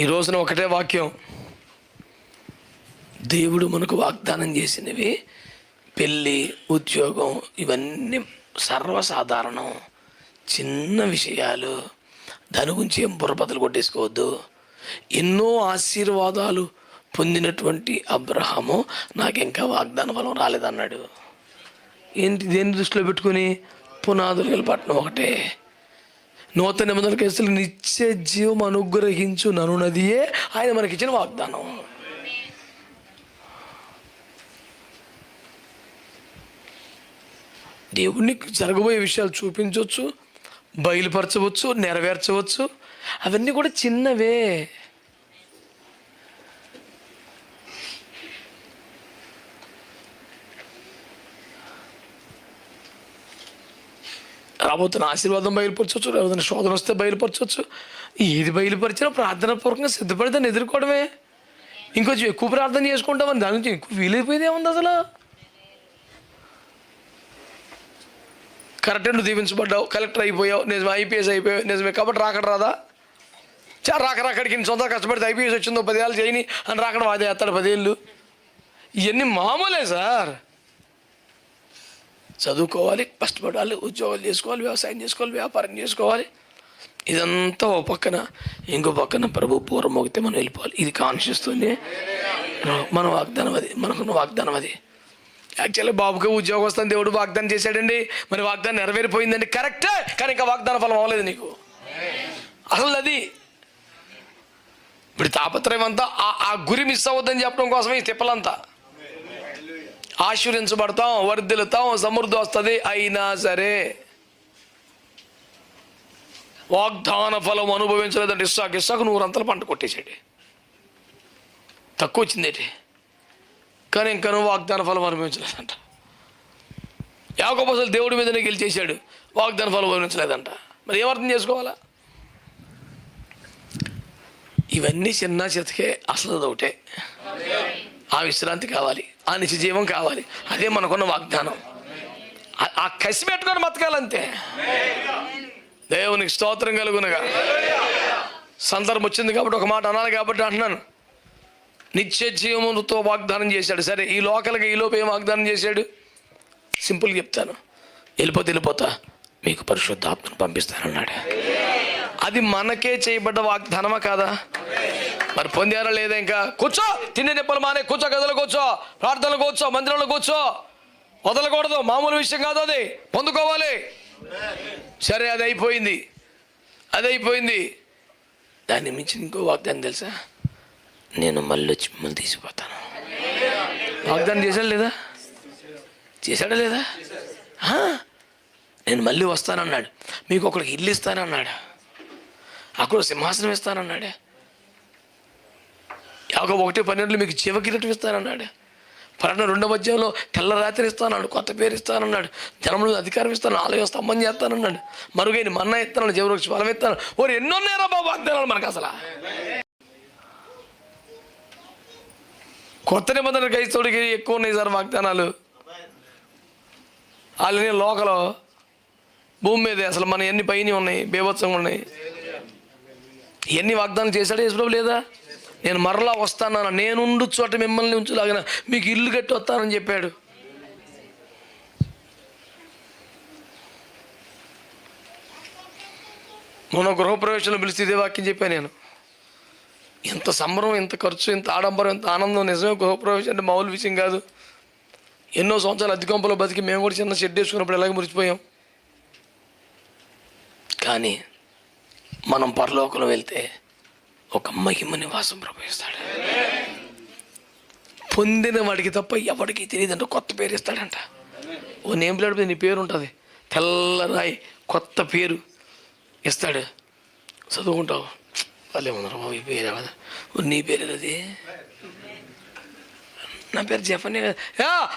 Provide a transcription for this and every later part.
ఈ రోజున ఒకటే వాక్యం. దేవుడు మనకు వాగ్దానం చేసినవి పెళ్ళి ఉద్యోగం ఇవన్నీ సర్వసాధారణం. చిన్న విషయాలు. దాని గురించి ఏం బుర్రపతలు కొట్టేసుకోవద్దు. ఎన్నో ఆశీర్వాదాలు పొందినటువంటి అబ్రహాము నాకు ఇంకా వాగ్దాన బలం రాలేదన్నాడు. ఏంటి దేని దృష్టిలో పెట్టుకుని? పునాదులు పట్టణం ఒకటే. నూతన నిబంధనల కేసులు నిత్య జీవం అనుగ్రహించు ననునదియే ఆయన మనకిచ్చిన వాగ్దానం. దేవుణ్ణి జరగబోయే విషయాలు చూపించవచ్చు బయలుపరచవచ్చు నెరవేర్చవచ్చు. అవన్నీ కూడా చిన్నవే. రాబోతున్న ఆశీర్వాదం బయలుపరచవచ్చు రాబోతున్న శోధన వస్తే బయలుపరచవచ్చు. ఏది బయలుపరిచినా ప్రార్థన పూర్వకంగా సిద్ధపడి దాన్ని ఎదుర్కోవడమే ఇంకొంచెం ఎక్కువ ప్రార్థన చేసుకుంటామని దాని నుంచి ఎక్కువ వీలైపోయింది ఏముంది అసలు? కరెక్ట్ నువ్వు దీవించబడ్డావు కలెక్టర్ అయిపోయావు నిజమే ఐపీఎస్ అయిపోయావు నిజమే కాబట్టి రాకడ రాదా? చా రాక రాకడికి సొంత కష్టపడితే ఐపీఎస్ వచ్చిందో పదేళ్ళు చేయని అని రాకడం అదే ఎత్తాడు పదేళ్ళు. ఇవన్నీ మామూలే సార్. చదువుకోవాలి కష్టపడాలి ఉద్యోగాలు చేసుకోవాలి వ్యవసాయం చేసుకోవాలి వ్యాపారం చేసుకోవాలి. ఇదంతా ఓ పక్కన ఇంకో పక్కన ప్రభు పూర్వం మోగితే మనం వెళ్ళిపోవాలి. ఇది కాన్షియస్తోనే మన వాగ్దానం అది మనకున్న వాగ్దానం అది. యాక్చువల్లీ బాబుకి ఉద్యోగం వస్తుంది దేవుడు వాగ్దానం చేశాడండి. మరి వాగ్దానం నెరవేరిపోయిందండి. కరెక్టే కానీ ఇంకా వాగ్దాన ఫలం అవ్వలేదు నీకు. అసలు అది ఇప్పుడు తాపత్రయం అంతా ఆ- ఆ గురి మిస్ అవ్వద్దని చెప్పడం కోసమే ఈ తిప్పలంతా. ఆశీర్వించబడతాం వర్ధిల్లుతాం సమృద్ధి వస్తుంది. అయినా సరే వాగ్దాన ఫలం అనుభవించలేదంటే ఇస్సాకు ఇస్సాకు నూరంతల పంట కొట్టేసాడు తక్కువ వచ్చిందేటి? కానీ ఇంకా నువ్వు వాగ్దాన ఫలం అనుభవించలేదంట. యాకోబు అసలు దేవుడి మీదనే గెలిచేశాడు. వాగ్దాన ఫలం అనుభవించలేదంట. మరి ఏమర్థం చేసుకోవాలా? ఇవన్నీ చిన్న చితకే అసలు ఒకటే ఆ విశ్రాంతి కావాలి ఆ నిత్యజీవం కావాలి. అదే మనకున్న వాగ్దానం. ఆ- కసి పెట్టుకొని బతకాలంతే. దేవునికి స్తోత్రం కలుగునగా. సందర్భం వచ్చింది కాబట్టి ఒక మాట అనాలి కాబట్టి అంటున్నాను. నిత్య జీవముతో వాగ్దానం చేశాడు. సరే ఈ లోకలకి ఈ లోపు ఏం వాగ్దానం చేశాడు? సింపుల్గా చెప్తాను. వెళ్ళిపోతే వెళ్ళిపోతా. మీకు పరిశుద్ధాత్మను పంపిస్తానన్నాడు. అది మనకే చేయబడ్డ వాగ్దానమా కాదా? మరి పొందారా లేదా ఇంకా? కూర్చో! తిండి నిప్పలు మానే కూర్చో గదిలో కూర్చో ప్రార్థనలు కూర్చో మందిరంలో కూర్చో. వదలకూడదు మామూలు విషయం కాదు అది. పొందుకోవాలి. సరే అది అయిపోయింది. అది అయిపోయింది. దాన్ని మించి ఇంకో వాగ్దానం తెలుసా? నేను మళ్ళీ వచ్చి మిమ్మల్ని తీసిపోతాను. వాగ్దానం చేశాడు లేదా? చేశాడా లేదా? నేను మళ్ళీ వస్తానన్నాడు. మీకు ఒకరికి ఇల్లు ఇస్తానన్నాడు. అక్కడ సింహాసనం ఇస్తానన్నాడే యాభై ఒకటి పన్నెండులో మీకు జీవకిరీటం ఇస్తానన్నాడే. పన్నెండు రెండవ అధ్యాయంలో తెల్ల రాత్రి ఇస్తానన్నాడు కొత్త పేరు ఇస్తానన్నాడు జనములు అధికారం ఇస్తాను ఆలయ స్తంభం చేస్తానన్నాడు. మరుగైన మన్న ఇస్తాను జీవవృక్ష ఫలం ఇస్తాను ఓరు ఎన్నో నేరా బాబు వాగ్దానాలు మనకు అసలు. కొత్త నిబంధన క్రైస్తవుడికి ఎక్కువ ఉన్నాయి సార్ వాగ్దానాలు. వాళ్ళని లోకలో భూమి మీద అసలు మన ఎన్ని పైన ఉన్నాయి బీభత్సంగా ఉన్నాయి. ఎన్ని వాగ్దానం చేశాడు యేసుప్రభు లేదా? నేను మరలా వస్తానన్న నేనుండు చోట మిమ్మల్ని ఉంచులాగిన మీకు ఇల్లు కట్టి వస్తానని చెప్పాడు. మొన్న గృహప్రవేశంలో పిలిచి ఇదే వాక్యం చెప్పాను నేను. ఇంత సంబరం ఇంత ఖర్చు ఇంత ఆడంబరం ఇంత ఆనందం నిజమే గృహప్రవేశం అంటే మామూలు విషయం కాదు. ఎన్నో సంవత్సరాలు అద్దెకొంపలో బతికి మేము కూడా చిన్న షెడ్ వేసుకున్నప్పుడు ఎలాగ మురిచిపోయాం కానీ మనం పరలోకంలో వెళ్తే ఒక మహిమ నివాసం ప్రవేశిస్తాడు పొందిన వాడికి తప్ప ఎవరికి తెలియదంట కొత్త పేరు ఇస్తాడంట. ఓ నేమ్ ప్లేట్ మీద నీ పేరు ఉంటుంది. తెల్లరాయి కొత్త పేరు ఇస్తాడు. చదువుకుంటావు. వాళ్ళే ఉన్నారు బాబు ఈ పేరు కదా నీ పేరు అది నా పేరు జఫనీ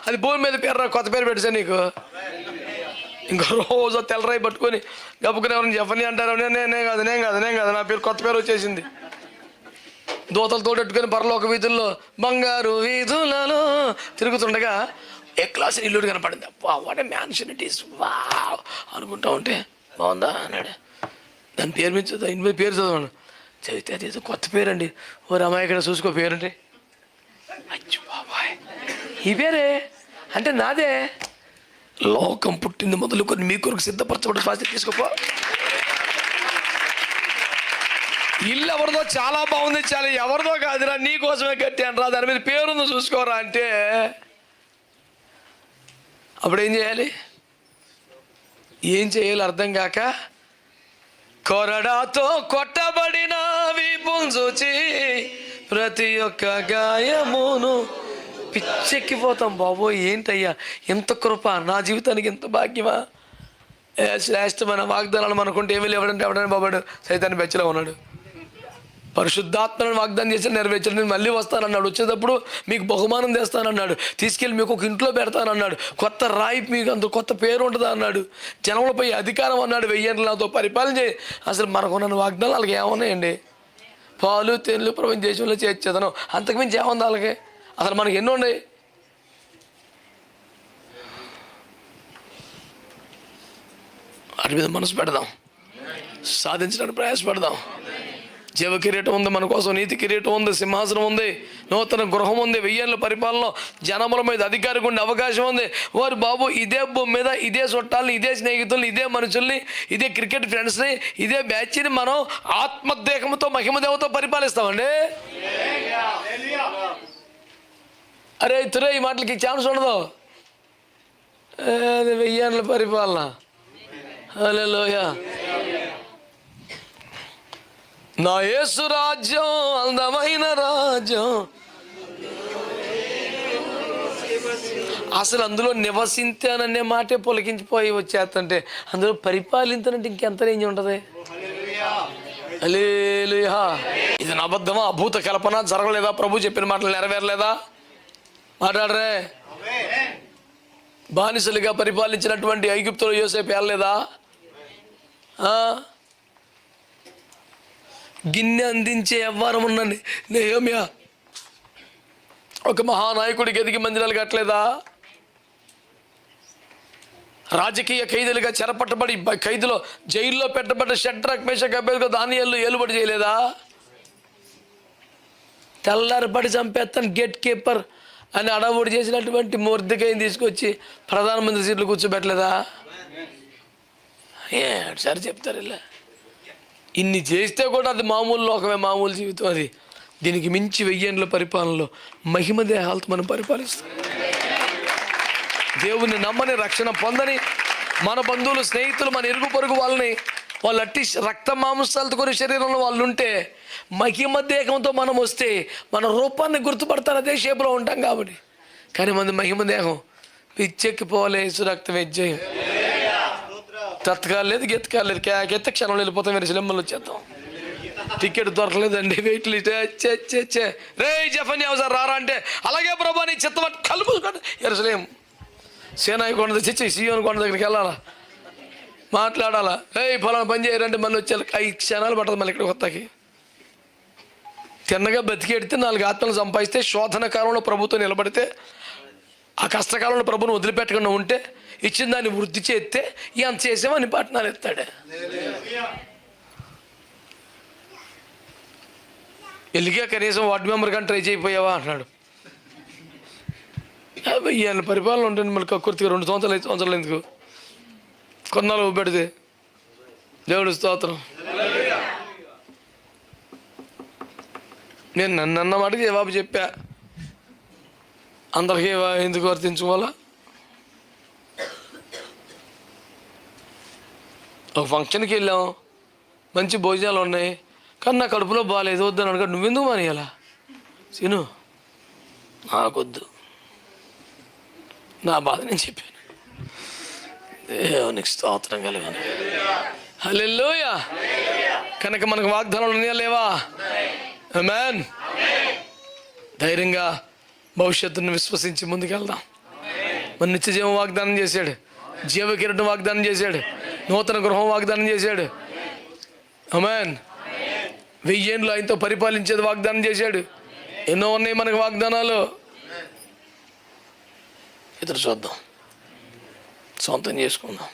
అది భూమి మీద పేరు రా, కొత్త పేరు పెట్టా నీకు. ఇంకా రోజు తెల్లరాయి పట్టుకొని గబ్బుకుని ఎవరిని జఫనీ అంటారు. "నే- నేను కాదు నేను కాదు నేను కాదు. నా పేరు కొత్త పేరు వచ్చేసింది. దూతలతో పెట్టుకొని పరలోక వీధుల్లో బంగారు వీధులలో తిరుగుతుండగా ఏ క్లాస్ ఇల్లుడు కనపడింది. వా what a mansion it is wow అనుకుంటా ఉంటే బాగుందా? అన్నాడు. దాని పేరు మీద చదువు ఇన్ని పేరు చదవను. చదివితే అది ఏదో కొత్త పేరండి. ఓ రమాయి ఇక్కడ చూసుకో పేరండి అచ్చు బాబాయ్. ఈ పేరే? అంటే నాదే? లోకం పుట్టింది మొదలుకొని మీ కొరకు సిద్ధపరచబడి ఫాస్ట్ తీసుకోపో. ఇల్లు ఎవరిదో చాలా బాగుంది చాలా ఎవరిదో కాదురా నీ కోసమే కట్టాను రా దాని మీద పేరుందో చూసుకోరా అంటే అప్పుడు ఏం చేయాలి? ఏం చేయాలి అర్థం కాక కొరడాతో కొట్టబడిన విపుంజుచి ప్రతి ఒక్క గాయమును పిచ్చెక్కిపోతాం బాబోయ్ ఏంటయ్యా? ఎంత కృప? నా జీవితానికి ఎంత భాగ్యమా? ఏ శ్రేష్టమైన వాగ్దానాలు మనకుంటే ఏమీ లేవడంటే ఎవడని బాబాడు సైతాన్ని బెచ్చలో ఉన్నాడు. పరిశుద్ధాత్మను వాగ్దానం చేసి నెరవేర్చాడు నేను మళ్ళీ వస్తానన్నాడు. వచ్చేటప్పుడు మీకు బహుమానం తెస్తానన్నాడు. తీసుకెళ్ళి మీకు ఒక ఇంట్లో పెడతానన్నాడు. కొత్త రాయి మీకు అంత కొత్త పేరు ఉంటుంది అన్నాడు. జనములపై అధికారం అన్నాడు. వెయ్యండి నాతో పరిపాలన చేయి. అసలు మనకున్న వాగ్దానాలు వాళ్ళకి ఏమున్నాయండి? పాలు తేనెలు ప్రపంచ దేశంలో చేర్చేదనం. అంతకుమించి ఏముంది వాళ్ళకి? అసలు మనకి ఎన్ని ఉన్నాయి? వాటి మీద మనసు పెడదాం. సాధించడానికి ప్రయాసపడదాం. జీవ కిరీటం ఉంది మన కోసం నీతి కిరీటం ఉంది సింహాసనం ఉంది నూతన గృహం ఉంది వెయ్యేళ్ళ పరిపాలన జనముల మీద అధికారికి ఉండే అవకాశం ఉంది. వారు బాబు ఇదే భూమి మీద ఇదే చుట్టాలని ఇదే స్నేహితుల్ని ఇదే మనుషుల్ని ఇదే క్రికెట్ ఫ్రెండ్స్ని ఇదే బ్యాచ్ని మనం ఆత్మదేహంతో మహిమదేవతో పరిపాలిస్తామండి. అరే తురే ఈ మాటలకి ఛాన్స్ ఉండదు. అది వెయ్యేళ్ళ పరిపాలన. హల్లెలూయా. నా యేసు రాజ్యం అందమైన రాజ్యం. అసలు అందులో నివసించాననే మాటే పొలకించిపోయి వచ్చేస్తుంటే అందులో పరిపాలించానంటే ఇంకెంత రేంజ్ ఉంటుంది? హల్లెలూయా. ఇది అబద్ధమా? అభూత కల్పన జరగలేదా? ప్రభు చెప్పిన మాటలు నెరవేరలేదా? మాట్లాడరే. బానిసలుగా పరిపాలించినటువంటి ఐగుప్తులో యోసేపు వెళ్ళలేదా గిన్నె అందించే ఎవ్వరం ఉన్నది నేయోమ్యా ఒక మహానాయకుడికి ఎదిగి మందిరాలు కట్టలేదా? రాజకీయ ఖైదీలుగా చెరపట్టబడి ఖైదులో జైల్లో పెట్టబడ్డ షట్రక్ మేషక్ అభ్యర్థిగా దానియాలు ఏలుబడి చేయలేదా? తెల్లారిపడి చంపేస్తాను గేట్ కీపర్ అని అడవుడు చేసినటువంటి మూర్తికైని తీసుకొచ్చి ప్రధానమంత్రి సీట్లు కూర్చోబెట్టలేదా? ఏ సరే చెప్తారు ఇలా. ఇన్ని చేస్తే కూడా అది మామూలు లోకమే మామూలు జీవితం అది. దీనికి మించి వెయ్యేండ్ల పరిపాలనలో మహిమ దేహాలతో మనం పరిపాలిస్తాం. దేవుని నమ్మని రక్షణ పొందని మన బంధువులు స్నేహితులు మన ఇరుగు పొరుగు వాళ్ళని వాళ్ళు అట్టి రక్త మాంసాలతో కొన్ని శరీరంలో వాళ్ళు ఉంటే మహిమ దేహంతో మనం వస్తే మన రూపాన్ని గుర్తుపడతారు అదే షేప్లో ఉంటాం కాబట్టి. కానీ మన మహిమ దేహం పిచ్చెక్కిపోవాలి యేసు రక్తం వెజ్జయం తత్కాలేదు గెత్తకాలేదు. కేకెత్త క్షణంలో వెళ్ళిపోతాం మీరు సినిమాలు వచ్చేద్దాం. టికెట్ దొరకలేదండి వెయిట్ లిస్ట్. చే చే రే జఫన్ సార్ రారా అంటే అలాగే ప్రభా నీ చిత్తం కళ్ళు ఎరసలేం. సేనాయి కొండ తెచ్చి సీఎం కొండ దగ్గరికి వెళ్ళాలా? మాట్లాడాలా? ఏయ్ పొలం పని చేయరండి మళ్ళీ వచ్చే ఐదు క్షణాలు పడుతుంది మళ్ళీ ఇక్కడ కొత్తకి తిన్నగా బతికెడితే నాలుగు ఆత్మలు సంపాదిస్తే శోధన కాలంలో ప్రభుత్వం నిలబడితే ఆ కష్టకాలంలో ప్రభుని వదిలిపెట్టకుండా ఉంటే ఇచ్చిన దాన్ని వృద్ధి చేస్తే ఎంత చేసామని పట్టణాలు ఎత్తాడు. వెళ్ళిగా కనీసం వార్డు మెంబర్ కానీ ట్రై చేయకపోయావా అంటున్నాడు. యాభై ఏళ్ళ పరిపాలన ఉంటుంది మళ్ళీ కక్కుర్తిగా రెండు సంవత్సరాలు ఐదు సంవత్సరాలు ఎందుకు? కొన్నాళ్ళు పెడితే దేవుడు స్తోత్రం. నేను నన్ను అన్న మాటకి జవాబు చెప్పా. అందరికీ ఎందుకు వర్తించుకోవాలా? ఒక ఫంక్షన్కి వెళ్ళాం. మంచి భోజనాలు ఉన్నాయి. కానీ నా కడుపులో బాగాలేదు వద్దని అడగ నువ్వెందుకు మానేయాలా? సీను నాకొద్దు. నా బాధ నేను చెప్పాను. దేవునికి స్తోత్రం కలిగాను హల్లెలూయ. కనుక మనకు వాగ్దానాలు ఉన్నాయా లేవా మ్యాన్ ధైర్యంగా భవిష్యత్తును విశ్వసించి ముందుకెళ్దాం. మన నిత్య జీవం వాగ్దానం చేశాడు. జీవ కిరణం వాగ్దానం చేశాడు. నూతన గృహం వాగ్దానం చేశాడు. అమెన్ వెయ్యేండ్లు ఆయనతో పరిపాలించేది వాగ్దానం చేశాడు. ఎన్నో ఉన్నాయి మనకు వాగ్దానాలు? ఇతరు చూద్దాం. సొంతం చేసుకుందాం.